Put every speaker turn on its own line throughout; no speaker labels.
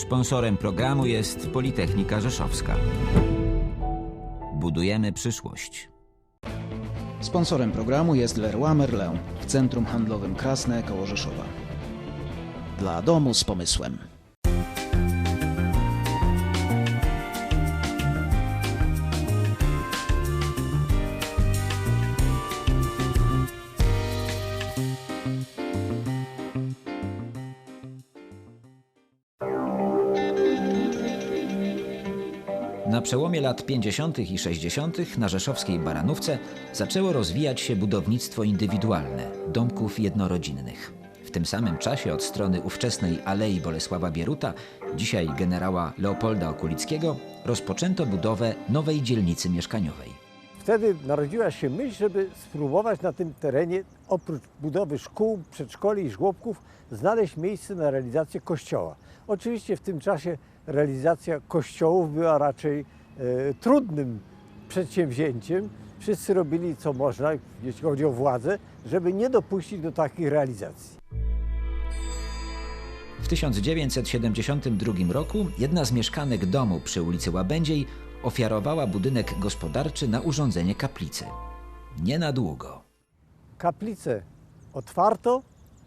Sponsorem programu jest Politechnika Rzeszowska. Budujemy przyszłość.
Sponsorem programu jest Leroy Merlin w Centrum Handlowym Krasne koło Rzeszowa. Dla domu z pomysłem.
Na przełomie lat 50. i 60. na rzeszowskiej Baranówce zaczęło rozwijać się budownictwo indywidualne domków jednorodzinnych. W tym samym czasie od strony ówczesnej Alei Bolesława Bieruta, dzisiaj generała Leopolda Okulickiego, rozpoczęto budowę nowej dzielnicy mieszkaniowej.
Wtedy narodziła się myśl, żeby spróbować na tym terenie, oprócz budowy szkół, przedszkoli i żłobków, znaleźć miejsce na realizację kościoła. Oczywiście w tym czasie realizacja kościołów była raczej e, trudnym przedsięwzięciem. Wszyscy robili co można, jeśli chodzi o władzę, żeby nie dopuścić do takich realizacji.
W 1972 roku jedna z mieszkanek domu przy ulicy Łabędziej ofiarowała budynek gospodarczy na urządzenie kaplicy. Nie na długo.
Kaplicę otwarto,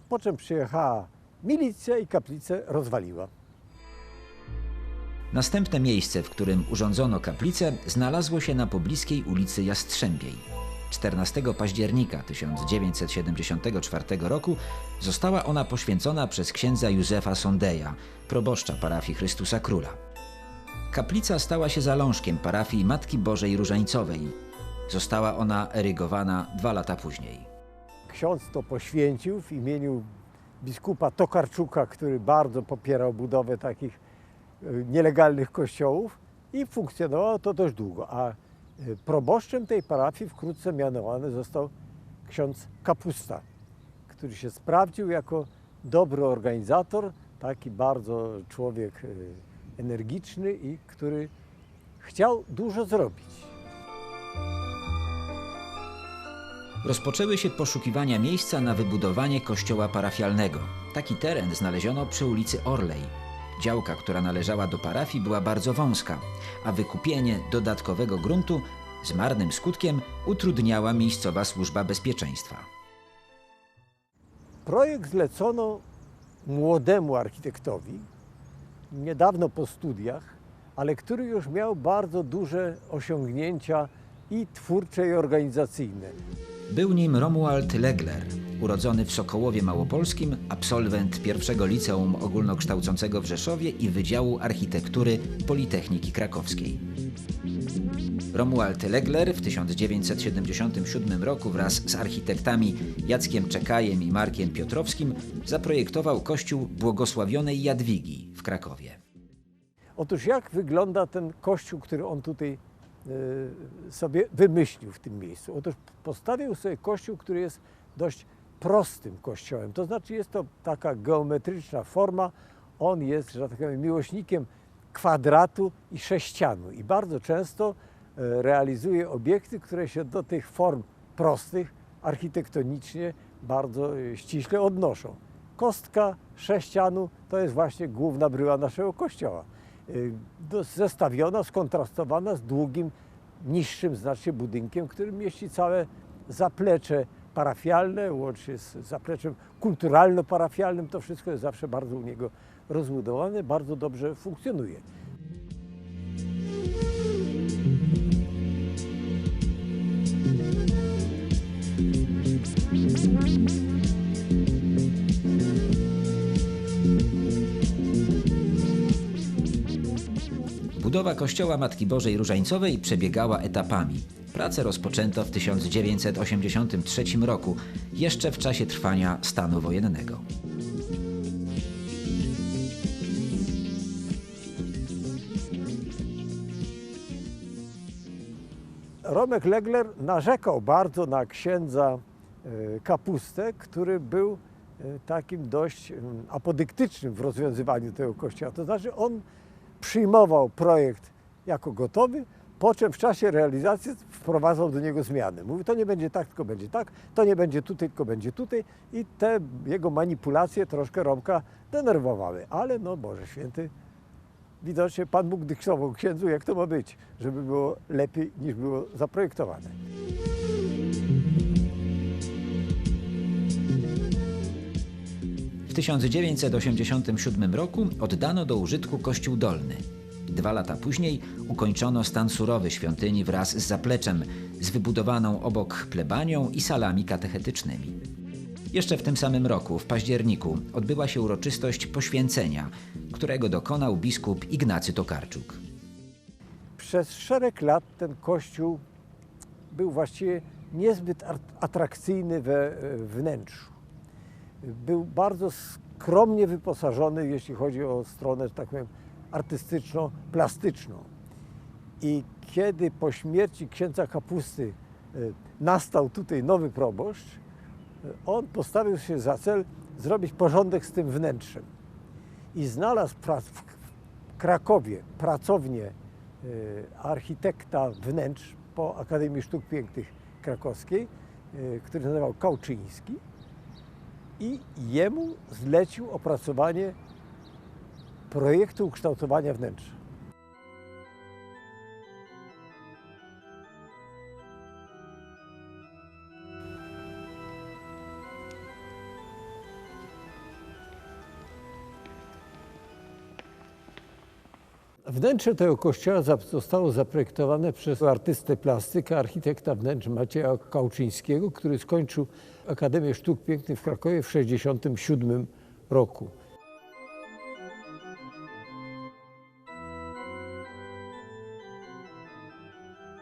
po czym przyjechała milicja i kaplicę rozwaliła.
Następne miejsce, w którym urządzono kaplicę, znalazło się na pobliskiej ulicy Jastrzębiej. 14 października 1974 roku została ona poświęcona przez księdza Józefa Sondeja, proboszcza parafii Chrystusa Króla. Kaplica stała się zalążkiem parafii Matki Bożej Różańcowej. Została ona erygowana dwa lata później.
Ksiądz to poświęcił w imieniu biskupa Tokarczuka, który bardzo popierał budowę takich nielegalnych kościołów i funkcjonowało to dość długo. A y, proboszczem tej parafii wkrótce mianowany został ksiądz Kapusta, który się sprawdził jako dobry organizator, taki bardzo człowiek y, energiczny i który chciał dużo zrobić.
Rozpoczęły się poszukiwania miejsca na wybudowanie kościoła parafialnego. Taki teren znaleziono przy ulicy Orlej. Działka, która należała do parafii, była bardzo wąska, a wykupienie dodatkowego gruntu z marnym skutkiem utrudniała miejscowa służba bezpieczeństwa.
Projekt zlecono młodemu architektowi, niedawno po studiach, ale który już miał bardzo duże osiągnięcia i twórcze, i organizacyjne.
Był nim Romuald Legler, urodzony w Sokołowie Małopolskim, absolwent pierwszego liceum ogólnokształcącego w Rzeszowie i Wydziału Architektury Politechniki Krakowskiej. Romuald Legler w 1977 roku wraz z architektami Jackiem Czekajem i Markiem Piotrowskim zaprojektował kościół Błogosławionej Jadwigi w Krakowie.
Otóż jak wygląda ten kościół, który on tutaj e, sobie wymyślił w tym miejscu? Otóż postawił sobie kościół, który jest dość prostym kościołem. To znaczy jest to taka geometryczna forma. On jest, że tak powiem, miłośnikiem kwadratu i sześcianu. I bardzo często e, realizuje obiekty, które się do tych form prostych architektonicznie bardzo e, ściśle odnoszą. Kostka sześcianu to jest właśnie główna bryła naszego kościoła. Do- zestawiona, skontrastowana z długim, niższym znacznie budynkiem, który mieści całe zaplecze parafialne, łącznie z zapleczem kulturalno-parafialnym. To wszystko jest zawsze bardzo u niego rozbudowane, bardzo dobrze funkcjonuje.
Budowa kościoła Matki Bożej Różańcowej przebiegała etapami. Pracę rozpoczęto w 1983 roku, jeszcze w czasie trwania stanu wojennego.
Romek Legler narzekał bardzo na księdza e, Kapustę, który był e, takim dość apodyktycznym w rozwiązywaniu tego kościoła. To znaczy on przyjmował projekt jako gotowy, po czym w czasie realizacji wprowadzał do niego zmiany. Mówi, to nie będzie tak, tylko będzie tak, to nie będzie tutaj, tylko będzie tutaj i te jego manipulacje troszkę Romka denerwowały. Ale no Boże Święty widocznie Pan Bóg dyktował księdzu, jak to ma być, żeby było lepiej niż było zaprojektowane.
W 1987 roku oddano do użytku kościół dolny. Dwa lata później ukończono stan surowy świątyni wraz z zapleczem, z wybudowaną obok plebanią i salami katechetycznymi. Jeszcze w tym samym roku, w październiku, odbyła się uroczystość poświęcenia, którego dokonał biskup Ignacy Tokarczuk.
Przez szereg lat ten kościół był właściwie niezbyt atrakcyjny we e, wnętrzu. Był bardzo skromnie wyposażony, jeśli chodzi o stronę, tak powiem, artystyczno-plastyczną. I kiedy po śmierci księdza Kapusty e, nastał tutaj nowy proboszcz, e, on postawił się za cel zrobić porządek z tym wnętrzem. I znalazł w Krakowie pracownię e, architekta wnętrz po Akademii Sztuk Pięknych Krakowskiej, który nazywał Kauczyński i jemu zlecił opracowanie projektu ukształtowania wnętrza. Wnętrze tego kościoła zostało zaprojektowane przez artystę plastyka, architekta wnętrz Macieja Kauczyńskiego, który skończył Akademię Sztuk Pięknych w Krakowie w 1967 roku.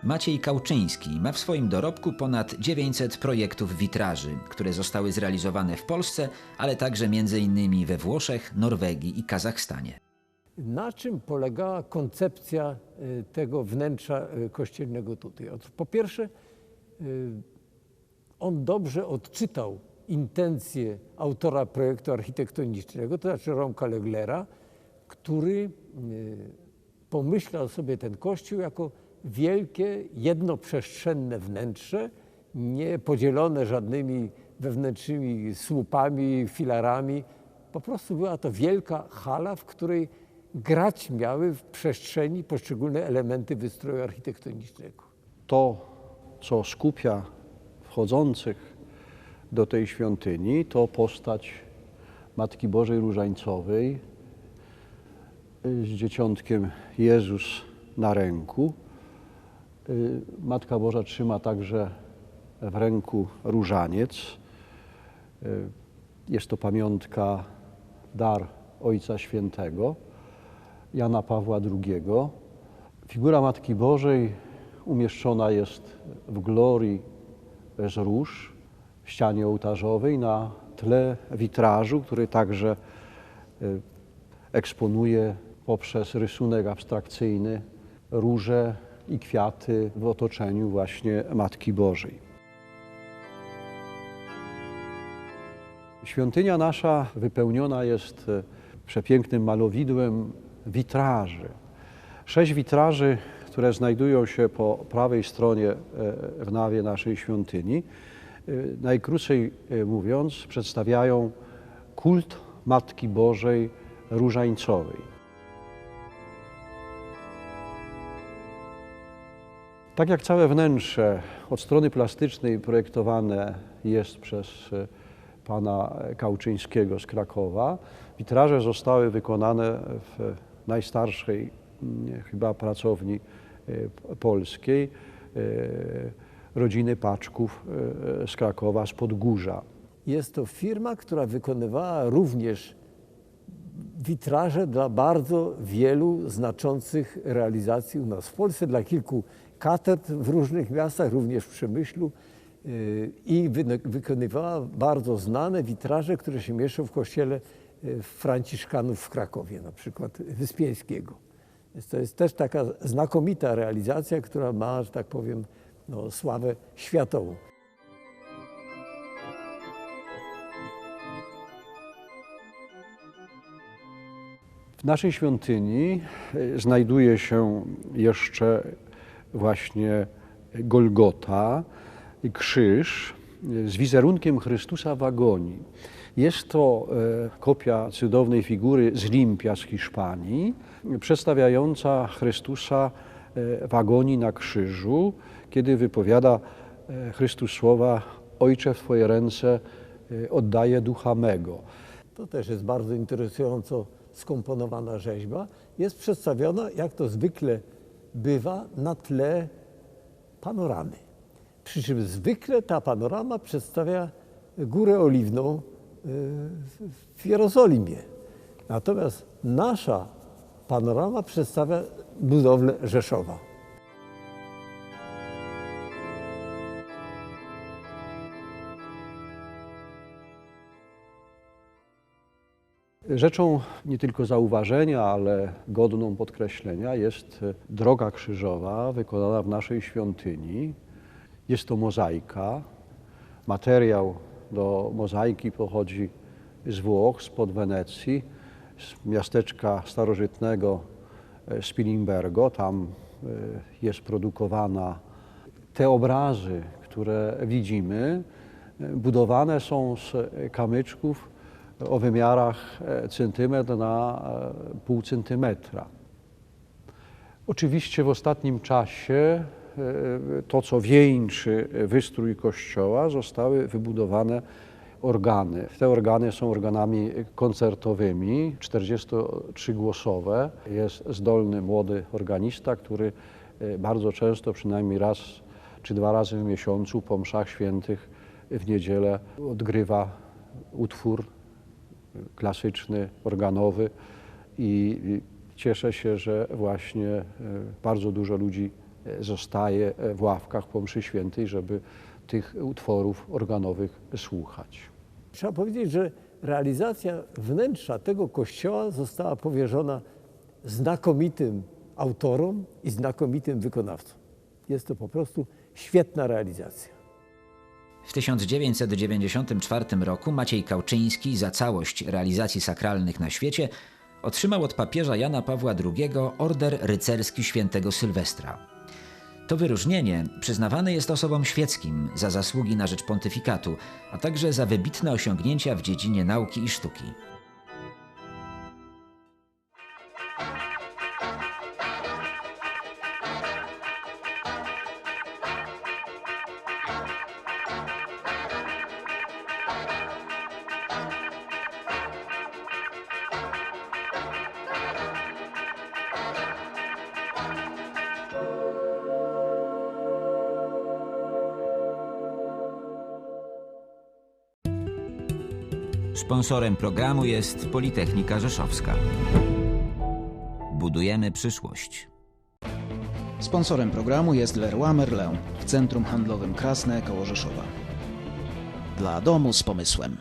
Maciej Kauczyński ma w swoim dorobku ponad 900 projektów witraży, które zostały zrealizowane w Polsce, ale także m.in. we Włoszech, Norwegii i Kazachstanie.
Na czym polegała koncepcja y, tego wnętrza y, kościelnego tutaj? Po pierwsze, y, on dobrze odczytał intencje autora projektu architektonicznego, to znaczy Romka Leglera, który pomyślał sobie ten kościół jako wielkie, jednoprzestrzenne wnętrze, nie podzielone żadnymi wewnętrznymi słupami, filarami. Po prostu była to wielka hala, w której grać miały w przestrzeni poszczególne elementy wystroju architektonicznego.
to, co skupia wchodzących do tej świątyni, to postać Matki Bożej Różańcowej z dzieciątkiem Jezus na ręku. Y, Matka Boża trzyma także w ręku różaniec. Y, Jest to pamiątka, dar Ojca Świętego, Jana Pawła II. Figura Matki Bożej umieszczona jest w glorii bez róż w ścianie ołtarzowej na tle witrażu, który także y, eksponuje poprzez rysunek abstrakcyjny róże i kwiaty w otoczeniu właśnie Matki Bożej. Świątynia nasza wypełniona jest e, przepięknym malowidłem witraży. Sześć witraży, które znajdują się po prawej stronie e, w nawie naszej świątyni, e, najkrócej mówiąc, przedstawiają kult Matki Bożej Różańcowej. Tak jak całe wnętrze od strony plastycznej projektowane jest przez e, pana Kauczyńskiego z Krakowa, witraże zostały wykonane w najstarszej mm, chyba pracowni p- polskiej e, rodziny Paczków z Krakowa, z Podgórza.
Jest to firma, która wykonywała również witraże dla bardzo wielu znaczących realizacji u nas w Polsce, dla kilku katedr w różnych miastach, również w Przemyślu yy, i wy- wykonywała bardzo znane witraże, które się mieszczą w kościele yy, Franciszkanów w Krakowie, na przykład Wyspiańskiego. Więc to jest też taka znakomita realizacja, która ma, że tak powiem, no, sławę światową.
W naszej świątyni e, znajduje się jeszcze właśnie Golgota, krzyż z wizerunkiem Chrystusa w agonii. Jest to e, kopia cudownej figury z Limpia z Hiszpanii, przedstawiająca Chrystusa e, w agonii na krzyżu, kiedy wypowiada e, Chrystus słowa Ojcze w Twoje ręce oddaję ducha mego.
To też jest bardzo interesująco skomponowana rzeźba. Jest przedstawiona, jak to zwykle bywa, na tle panoramy. Przy czym zwykle ta panorama przedstawia Górę Oliwną y, w Jerozolimie. Natomiast nasza panorama przedstawia budowlę Rzeszowa.
Rzeczą nie tylko zauważenia, ale godną podkreślenia jest e, droga krzyżowa wykonana w naszej świątyni. Jest to mozaika. Materiał do mozaiki pochodzi z Włoch, spod Wenecji, z miasteczka starożytnego e, Spilimbergo. Tam e, jest produkowana. Te obrazy, które widzimy, budowane są z kamyczków o wymiarach e, centymetr na e, pół centymetra. Oczywiście w ostatnim czasie e, to, co wieńczy wystrój kościoła, zostały wybudowane organy. Te organy są organami koncertowymi, 43-głosowe. Jest zdolny młody organista, który bardzo często, przynajmniej raz czy dwa razy w miesiącu po mszach świętych w niedzielę odgrywa utwór klasyczny, organowy i cieszę się, że właśnie e, bardzo dużo ludzi e, zostaje e, w ławkach po mszy świętej, żeby tych utworów organowych słuchać.
Trzeba powiedzieć, że realizacja wnętrza tego kościoła została powierzona znakomitym autorom i znakomitym wykonawcom. Jest to po prostu świetna realizacja.
W 1994 roku Maciej Kałczyński za całość realizacji sakralnych na świecie otrzymał od papieża Jana Pawła II Order Rycerski Świętego Sylwestra. To wyróżnienie przyznawane jest osobom świeckim za zasługi na rzecz pontyfikatu, a także za wybitne osiągnięcia w dziedzinie nauki i sztuki. Sponsorem programu jest Politechnika Rzeszowska. Budujemy przyszłość.
Sponsorem programu jest Leroy Merlin w Centrum Handlowym Krasne koło Rzeszowa. Dla domu z pomysłem.